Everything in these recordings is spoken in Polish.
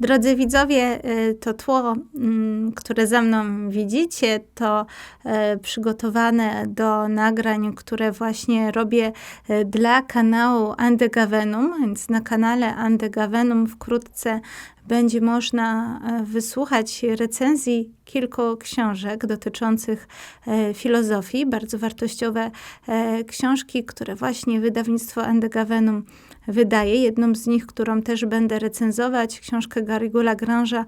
Drodzy widzowie, y, to tło, mm, które za mną widzicie, to y, przygotowane do nagrań, które właśnie robię y, dla kanału Andegavenum, więc na kanale Andegavenum wkrótce będzie można wysłuchać recenzji kilku książek dotyczących filozofii, bardzo wartościowe książki, które właśnie wydawnictwo Andegavenum wydaje. Jedną z nich, którą też będę recenzować, książkę Garrigou Lagrange'a,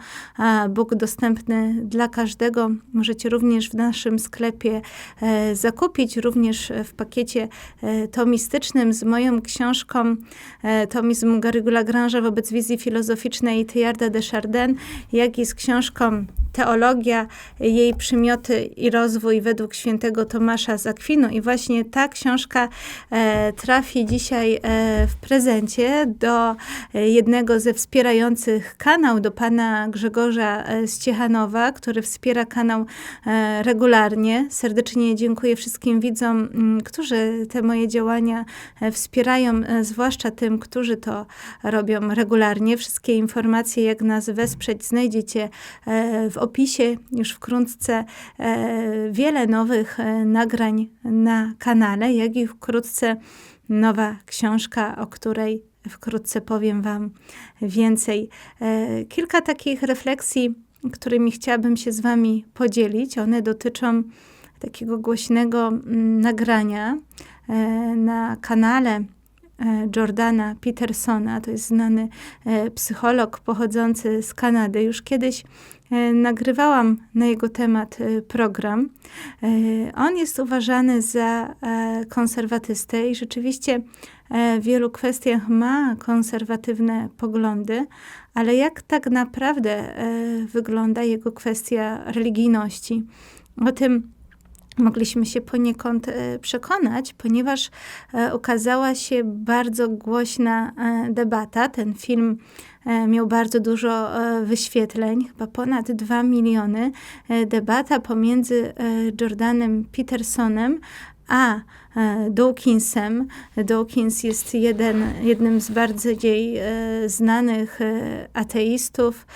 Bóg dostępny dla każdego. Możecie również w naszym sklepie e, zakupić, również w pakiecie e, tomistycznym z moją książką e, tomizm Garrigou Lagrange'a wobec wizji filozoficznej Teilharda de Chardin, jak i z książką Teologia, jej przymioty i rozwój według świętego Tomasza z Akwinu. I właśnie ta książka trafi dzisiaj w prezencie do jednego ze wspierających kanał, do pana Grzegorza e, Ciechanowa, który wspiera kanał e, regularnie. Serdecznie dziękuję wszystkim widzom, którzy te moje działania e, wspierają, zwłaszcza tym, którzy to robią regularnie. Wszystkie informacje, jak nas wesprzeć, znajdziecie w opisie. Już wkrótce wiele nowych nagrań na kanale, jak i wkrótce nowa książka, o której wkrótce powiem Wam więcej. E, kilka takich refleksji, którymi chciałabym się z Wami podzielić. One dotyczą takiego głośnego mm, nagrania e, na kanale e, Jordana Petersona, to jest znany psycholog pochodzący z Kanady. Już kiedyś nagrywałam na jego temat program. On jest uważany za konserwatystę i rzeczywiście w wielu kwestiach ma konserwatywne poglądy, ale jak tak naprawdę wygląda jego kwestia religijności? O tym mogliśmy się poniekąd przekonać, ponieważ ukazała się bardzo głośna debata. Ten film miał bardzo dużo wyświetleń, chyba ponad 2 miliony. Debata pomiędzy Jordanem Petersonem a E, Dawkinsem. Dawkins jest jeden, jednym z bardziej e, znanych e, ateistów.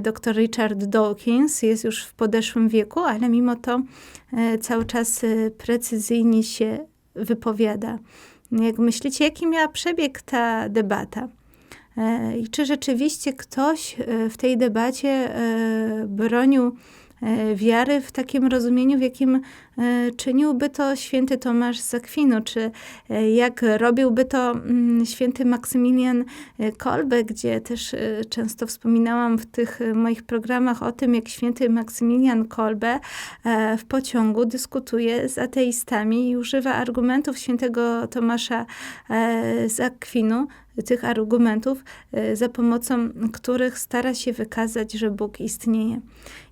Dr Richard Dawkins jest już w podeszłym wieku, ale mimo to cały czas precyzyjnie się wypowiada. Jak myślicie, jaki miała przebieg ta debata? I czy rzeczywiście ktoś w tej debacie bronił wiary w takim rozumieniu, w jakim czyniłby to święty Tomasz z Akwinu, czy e, jak robiłby to mm, święty Maksymilian e, Kolbe, gdzie też często wspominałam w tych moich programach o tym, jak święty Maksymilian Kolbe w pociągu dyskutuje z ateistami i używa argumentów świętego Tomasza z Akwinu, tych argumentów, za pomocą których stara się wykazać, że Bóg istnieje.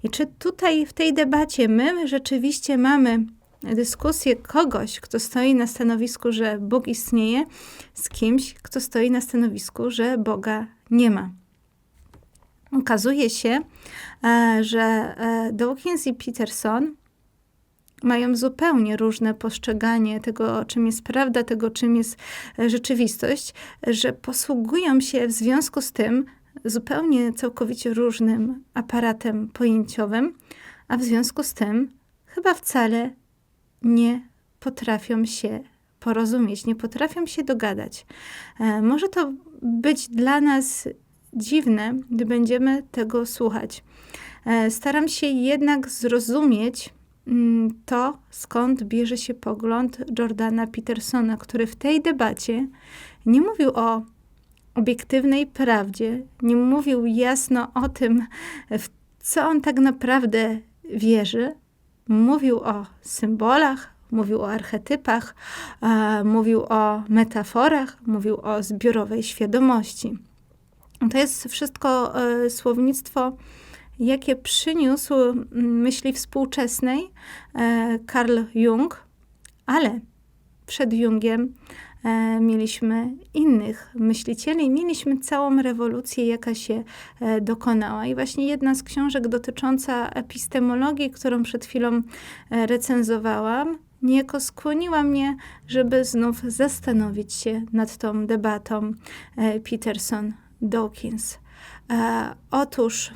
I czy tutaj w tej debacie my rzeczywiście mamy dyskusję kogoś, kto stoi na stanowisku, że Bóg istnieje, z kimś, kto stoi na stanowisku, że Boga nie ma. Okazuje się, e, że e, Dawkins i Peterson mają zupełnie różne postrzeganie tego, czym jest prawda, tego, czym jest e, rzeczywistość, że posługują się w związku z tym zupełnie całkowicie różnym aparatem pojęciowym, a w związku z tym chyba wcale nie potrafią się porozumieć, nie potrafią się dogadać. E, może to być dla nas dziwne, gdy będziemy tego słuchać. E, staram się jednak zrozumieć mm, to, skąd bierze się pogląd Jordana Petersona, który w tej debacie nie mówił o obiektywnej prawdzie, nie mówił jasno o tym, w co on tak naprawdę wierzy, mówił o symbolach, mówił o archetypach, mówił o metaforach, mówił o zbiorowej świadomości. To jest wszystko e, słownictwo, jakie przyniósł myśli współczesnej e, Carl Jung, ale przed Jungiem E, mieliśmy innych myślicieli, mieliśmy całą rewolucję, jaka się e, dokonała. I właśnie jedna z książek dotycząca epistemologii, którą przed chwilą e, recenzowałam, niejako skłoniła mnie, żeby znów zastanowić się nad tą debatą Peterson-Dawkins. E, otóż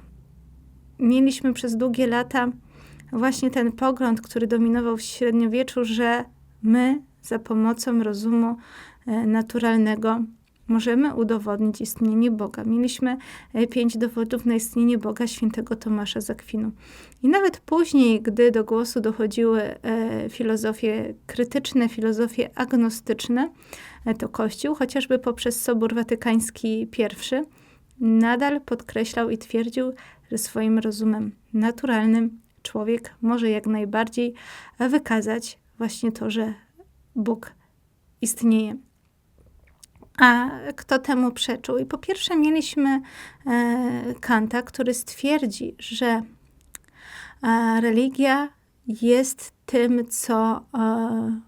mieliśmy przez długie lata właśnie ten pogląd, który dominował w średniowieczu, że my za pomocą rozumu e, naturalnego możemy udowodnić istnienie Boga. Mieliśmy e, pięć dowodów na istnienie Boga świętego Tomasza z Akwinu. I nawet później, gdy do głosu dochodziły e, filozofie krytyczne, filozofie agnostyczne, to Kościół, chociażby poprzez Sobór Watykański I, nadal podkreślał i twierdził, że swoim rozumem naturalnym człowiek może jak najbardziej wykazać właśnie to, że Bóg istnieje. A kto temu przeczył? I po pierwsze mieliśmy e, Kanta, który stwierdzi, że e, religia jest tym, co e,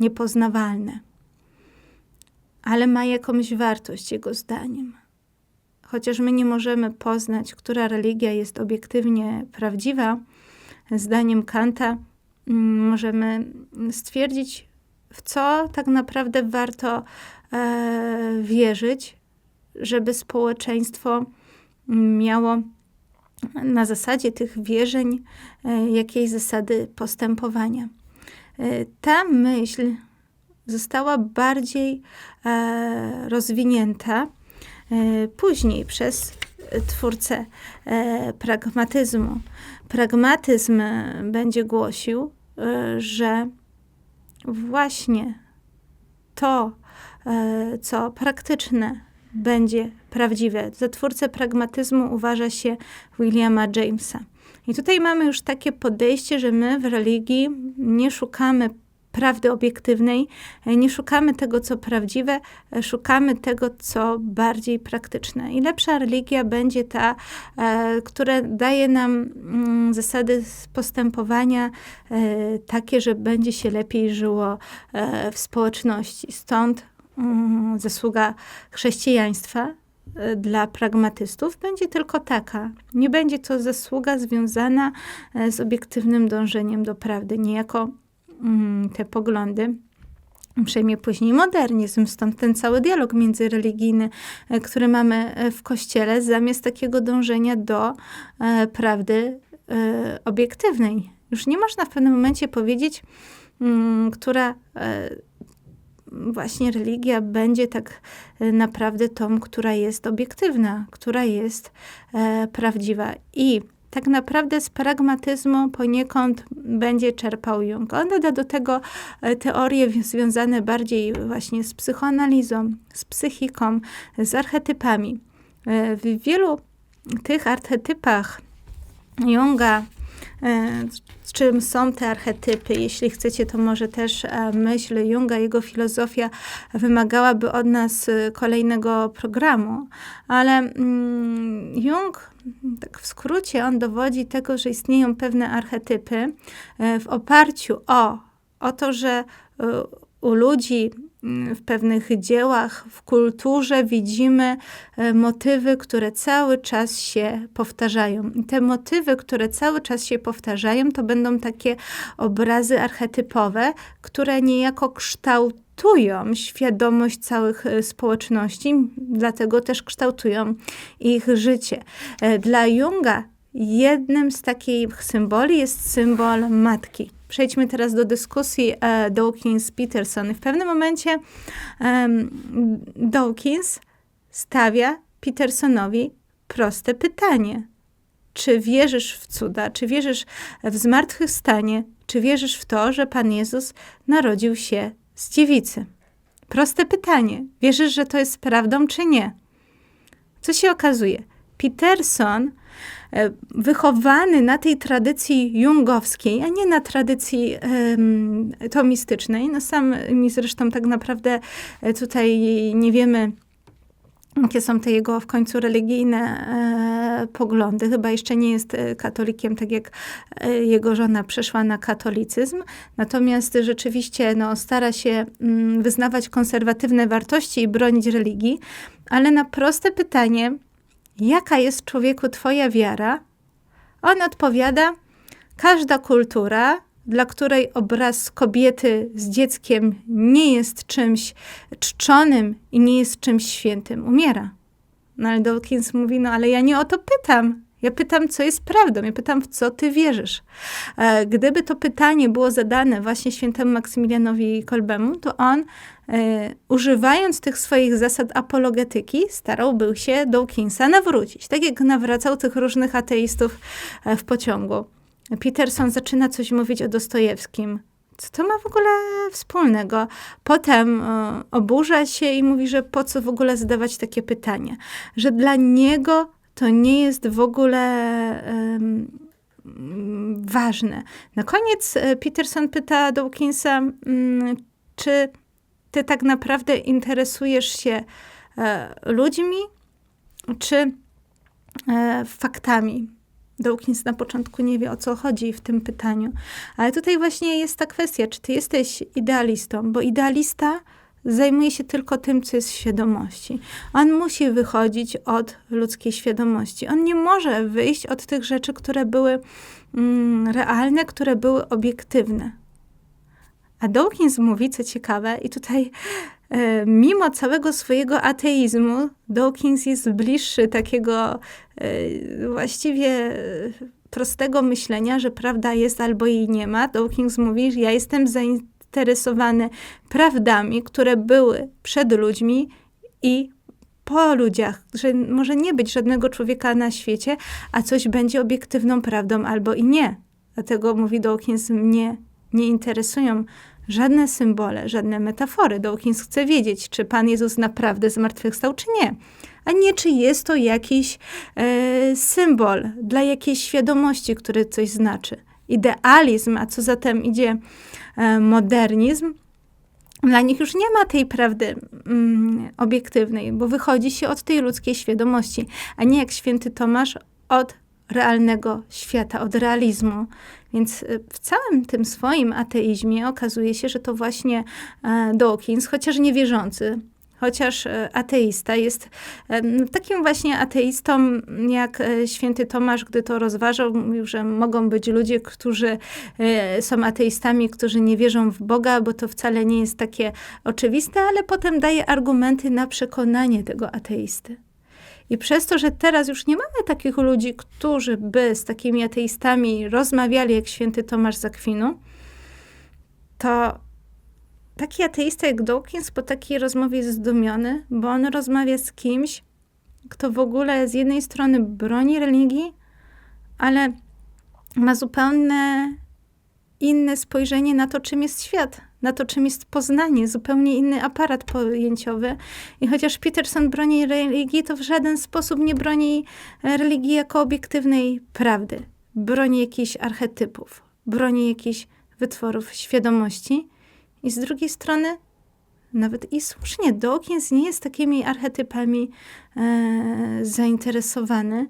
niepoznawalne, ale ma jakąś wartość, jego zdaniem. Chociaż my nie możemy poznać, która religia jest obiektywnie prawdziwa, zdaniem Kanta mm, możemy stwierdzić, w co tak naprawdę warto e, wierzyć, żeby społeczeństwo miało na zasadzie tych wierzeń e, zasady postępowania. E, ta myśl została bardziej e, rozwinięta e, później przez twórcę e, pragmatyzmu. Pragmatyzm będzie głosił, że właśnie to, e, co praktyczne, będzie prawdziwe. Za twórcę pragmatyzmu uważa się Williama Jamesa. I tutaj mamy już takie podejście, że my w religii nie szukamy prawdy obiektywnej, e, nie szukamy tego, co prawdziwe, e, szukamy tego, co bardziej praktyczne. I lepsza religia będzie ta, e, która daje nam mm, zasady postępowania takie, że będzie się lepiej żyło w społeczności. Stąd mm, zasługa chrześcijaństwa, dla pragmatystów będzie tylko taka. Nie będzie to zasługa związana z obiektywnym dążeniem do prawdy. Niejako te poglądy przejmie później modernizm, stąd ten cały dialog międzyreligijny, e, który mamy e, w Kościele, zamiast takiego dążenia do e, prawdy obiektywnej. Już nie można w pewnym momencie powiedzieć, mm, która właśnie religia będzie tak naprawdę tą, która jest obiektywna, która jest prawdziwa. I tak naprawdę z pragmatyzmu poniekąd będzie czerpał Jung. On doda do tego e, teorie związane bardziej właśnie z psychoanalizą, z psychiką, z archetypami. E, w wielu tych archetypach Junga czym są te archetypy. Jeśli chcecie, to może też myśl Junga, jego filozofia wymagałaby od nas kolejnego programu, ale mm, Jung tak w skrócie on dowodzi tego, że istnieją pewne archetypy e, w oparciu o, o to, że e, u ludzi w pewnych dziełach, w kulturze widzimy e, motywy, które cały czas się powtarzają. I te motywy, które cały czas się powtarzają, to będą takie obrazy archetypowe, które niejako kształtują kształtują świadomość całych e, społeczności, dlatego też kształtują ich życie. E, dla Junga jednym z takich symboli jest symbol matki. Przejdźmy teraz do dyskusji e, Dawkins-Peterson. W pewnym momencie Dawkins stawia Petersonowi proste pytanie. Czy wierzysz w cuda? Czy wierzysz w zmartwychwstanie? Czy wierzysz w to, że Pan Jezus narodził się z dziewicy. Proste pytanie. Wierzysz, że to jest prawdą, czy nie? Co się okazuje? Peterson, e, wychowany na tej tradycji jungowskiej, a nie na tradycji um, tomistycznej, no sam mi zresztą tak naprawdę e, tutaj nie wiemy, jakie są te jego w końcu religijne e, poglądy. Chyba jeszcze nie jest e, katolikiem, tak jak e, jego żona przeszła na katolicyzm. Natomiast rzeczywiście no, stara się mm, wyznawać konserwatywne wartości i bronić religii, ale na proste pytanie, jaka jest człowieku twoja wiara, on odpowiada, każda kultura dla której obraz kobiety z dzieckiem nie jest czymś czczonym i nie jest czymś świętym, umiera. No ale Dawkins mówi, no ale ja nie o to pytam. Ja pytam, co jest prawdą. Ja pytam, w co ty wierzysz. E, gdyby to pytanie było zadane właśnie świętemu Maksymilianowi Kolbemu, to on, e, używając tych swoich zasad apologetyki, starałby się Dawkinsa nawrócić. Tak jak nawracał tych różnych ateistów e, w pociągu. Peterson zaczyna coś mówić o Dostojewskim. Co to ma w ogóle wspólnego? Potem oburza się i mówi, że po co w ogóle zadawać takie pytanie. Że dla niego to nie jest w ogóle um, ważne. Na koniec e, Peterson pyta Dawkinsa, um, czy ty tak naprawdę interesujesz się e, ludźmi, czy e, faktami? Dawkins na początku nie wie, o co chodzi w tym pytaniu. Ale tutaj właśnie jest ta kwestia, czy ty jesteś idealistą, bo idealista zajmuje się tylko tym, co jest w świadomości. On musi wychodzić od ludzkiej świadomości. On nie może wyjść od tych rzeczy, które były mm, realne, które były obiektywne. A Dawkins mówi, co ciekawe, i tutaj e, mimo całego swojego ateizmu, Dawkins jest bliższy takiego e, właściwie prostego myślenia, że prawda jest albo jej nie ma. Dawkins mówi, że ja jestem zainteresowany zainteresowany prawdami, które były przed ludźmi i po ludziach, że może nie być żadnego człowieka na świecie, a coś będzie obiektywną prawdą albo i nie. Dlatego mówi Dawkins, mnie nie interesują żadne symbole, żadne metafory. Dawkins chce wiedzieć, czy Pan Jezus naprawdę zmartwychwstał, czy nie. A nie, czy jest to jakiś e, symbol dla jakiejś świadomości, który coś znaczy. Idealizm, a co zatem idzie E, modernizm, dla nich już nie ma tej prawdy mm, obiektywnej, bo wychodzi się od tej ludzkiej świadomości, a nie jak święty Tomasz od realnego świata, od realizmu. Więc e, w całym tym swoim ateizmie okazuje się, że to właśnie e, Dawkins, chociaż niewierzący, chociaż e, ateista jest takim właśnie ateistą jak e, święty Tomasz, gdy to rozważał, mówił, że mogą być ludzie, którzy e, są ateistami, którzy nie wierzą w Boga, bo to wcale nie jest takie oczywiste, ale potem daje argumenty na przekonanie tego ateisty. I przez to, że teraz już nie mamy takich ludzi, którzy by z takimi ateistami rozmawiali jak święty Tomasz Zakwinu, to taki ateista jak Dawkins po takiej rozmowie jest zdumiony, bo on rozmawia z kimś, kto w ogóle z jednej strony broni religii, ale ma zupełnie inne spojrzenie na to, czym jest świat, na to, czym jest poznanie, zupełnie inny aparat pojęciowy. I chociaż Peterson broni religii, to w żaden sposób nie broni religii jako obiektywnej prawdy. Broni jakichś archetypów, broni jakichś wytworów świadomości. I z drugiej strony, nawet i słusznie, Dawkins nie jest takimi archetypami e, zainteresowany,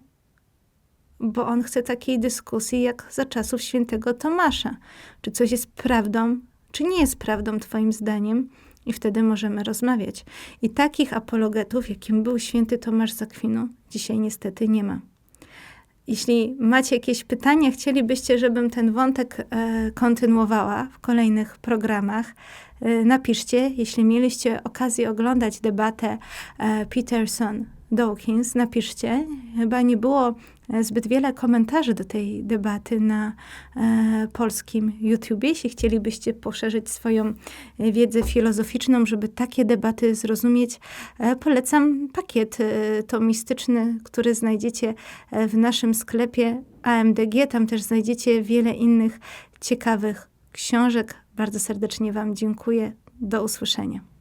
bo on chce takiej dyskusji jak za czasów świętego Tomasza. Czy coś jest prawdą, czy nie jest prawdą, Twoim zdaniem? I wtedy możemy rozmawiać. I takich apologetów, jakim był święty Tomasz Zakwinu, dzisiaj niestety nie ma. Jeśli macie jakieś pytania, chcielibyście, żebym ten wątek e, kontynuowała w kolejnych programach, e, napiszcie. Jeśli mieliście okazję oglądać debatę e, Peterson Dawkins, napiszcie. Chyba nie było e, zbyt wiele komentarzy do tej debaty na e, polskim YouTubie. Jeśli chcielibyście poszerzyć swoją e, wiedzę filozoficzną, żeby takie debaty zrozumieć, e, polecam pakiet e, tomistyczny, który znajdziecie e, w naszym sklepie AMDG. Tam też znajdziecie wiele innych ciekawych książek. Bardzo serdecznie Wam dziękuję. Do usłyszenia.